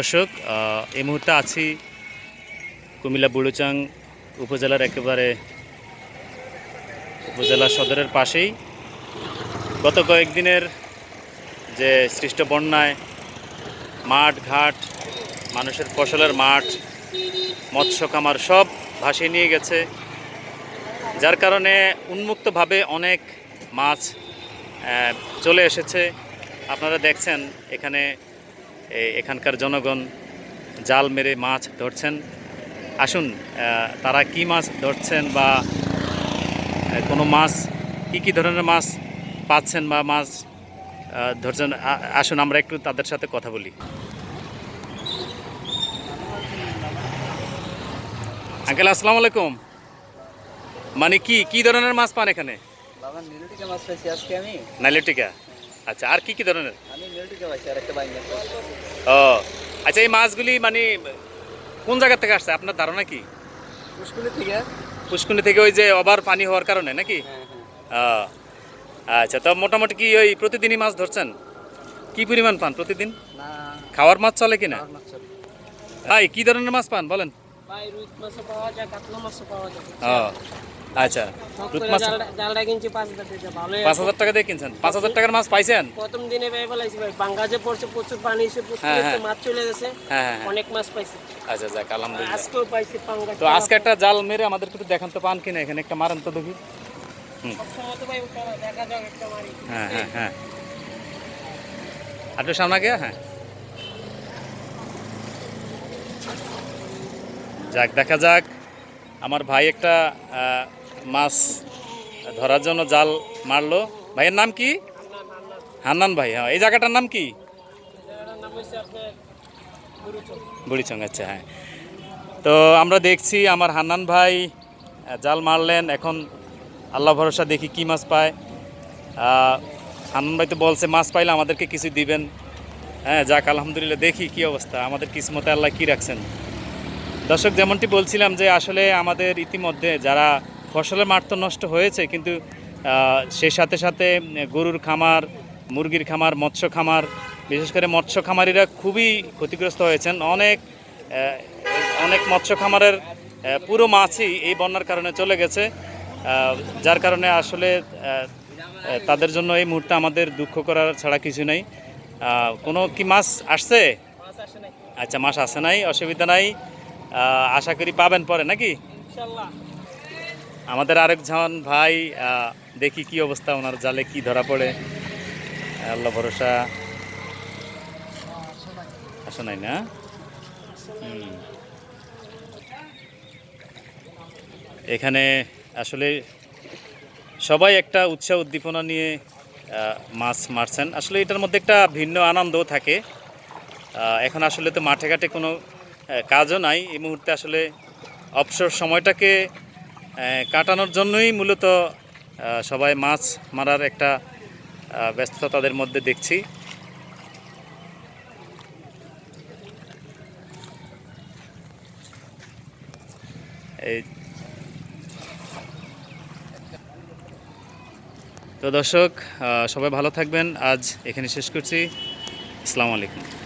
দর্শক এই মুহূর্তে আছি কুমিল্লা বুড়ুচাং উপজেলার একেবারে উপজেলা সদরের পাশেই। গত কয়েকদিনের যে সৃষ্ট বন্যায় মাঠ, ঘাট, মানুষের ফসলের মাঠ, মৎস্য কামার সব ভাসিয়ে নিয়ে গেছে, যার কারণে উন্মুক্তভাবে অনেক মাছ চলে এসেছে। আপনারা দেখছেন এখানে এখানকার জনগণ জাল মেরে মাছ ধরছেন। আসুন তারা কি মাছ ধরছেন বা কোনো মাছ কি কি ধরনের মাছ পাচ্ছেন বা মাছ ধরছেন আসুন আমরা একটু তাদের সাথে কথা বলি। আঙ্কেল আসসালামু আলাইকুম। মানে কি কি ধরনের মাছ পান এখানে? বাবা মিলটিকে মাছ পাইছি আজকে আমি। নাইলেটিকা। আচ্ছা আর কি কি ধরনের? ও আচ্ছা এই মাছগুলি মানে কোন জায়গা থেকে আসছে? আপনার ধারণা কি? থেকে। পুষ্কুনি থেকে ওই যে ওভার পানি হওয়ার কারণে নাকি? হ্যাঁ হ্যাঁ। আচ্ছা তো মোটামুটি কি ওই প্রতিদিনই মাছ ধরছেন? কি পরিমাণ পান প্রতিদিন? খাওয়ার মাছ চলে কিনা। ভাই কি ধরনের মাছ পান বলেন? ভাই রুই মাছও পাওয়া যায় কাতলা মাছও পাওয়া যায়। আচ্ছা। রুই মাছ জালটা- কিনছি পাঁচ হাজার টাকা ভালোই পাঁচ হাজার টাকা দিয়ে কিনছেন? পাঁচ হাজার টাকার মাছ পাইছেন? প্রথম দিনে ভাই বলাইছি ভাই বাঙ্গাজে পড়ছে প্রচুর পানি এসে প্রচুর হ্যাঁ, হ্যাঁ। মাছ চলে গেছে হ্যাঁ। অনেক মাছ পাইছি। আচ্ছা যাক আলহামদুলিল্লাহ। আজকেও পাইছি পাঙ্গাস তো আজকে একটা জাল মেরে আমাদেরকে একটু দেখান তো পান কিনা এখানে একটা মারেন তো দেখি। সবসময় তো ভাই দেখা যাক একটা মারি। হ্যাঁ হ্যাঁ হ্যাঁ। আর সামনে গিয়ে হ্যাঁ। যাক, দেখা যাক। আমার ভাই একটা মাছ ধরার জন্য জাল মারলো। ভাইয়ের নাম কি? হান্নান ভাই হ্যাঁ। এই জায়গাটার নাম কি? বুড়িচং আচ্ছা হ্যাঁ। তো আমরা দেখছি আমার হান্নান ভাই জাল মারলেন। এখন আল্লাহ ভরসা দেখি কি মাছ পায়। হান্নান ভাই তো বলছে, মাছ পাইলে আমাদেরকে কিছু দিবেন। হ্যাঁ যাক, আলহামদুলিল্লাহ, দেখি কি অবস্থা। আমাদের কিসমতে আল্লাহ কি রাখছেন? দর্শক যেমনটি বলছিলাম যে আসলে আমাদের ইতিমধ্যে যারা ফসলের মাঠ তো নষ্ট হয়েছে কিন্তু সেই সাথে সাথে গরুর খামার মুরগির খামার মৎস্য খামার বিশেষ করে মৎস্য খামারিরা খুবই ক্ষতিগ্রস্ত হয়েছেন। অনেক অনেক মৎস্য খামারের পুরো মাছই এই বন্যার কারণে চলে গেছে। যার কারণে আসলে তাদের জন্য এই মুহূর্তে আমাদের দুঃখ করার ছাড়া কিছু নেই। কোনো কি মাছ আসছে? আচ্ছা মাছ আসে নাই অসুবিধা নাই। আশা করি পাবেন পরে নাকি? আমাদের আরেকজন ভাই দেখি কি অবস্থা ওনার জালে কি ধরা পড়ে। আল্লাহ ভরসা। আসে নাই না? এখানে আসলে সবাই একটা উৎসাহ উদ্দীপনা নিয়ে মাছ মারছেন। আসলে এটার মধ্যে একটা ভিন্ন আনন্দও থাকে। এখন আসলে তো মাঠে ঘাটে কোনো কাজও নাই। এই মুহূর্তে আসলে অবসর সময়টাকে কাটানোর জন্যই মূলত সবাই মাছ মারার একটা ব্যস্ততা তাদের মধ্যে দেখছি। এই তো দর্শক সবাই ভালো থাকবেন। আজ এখানে শেষ করছি। আসসালামু আলাইকুম।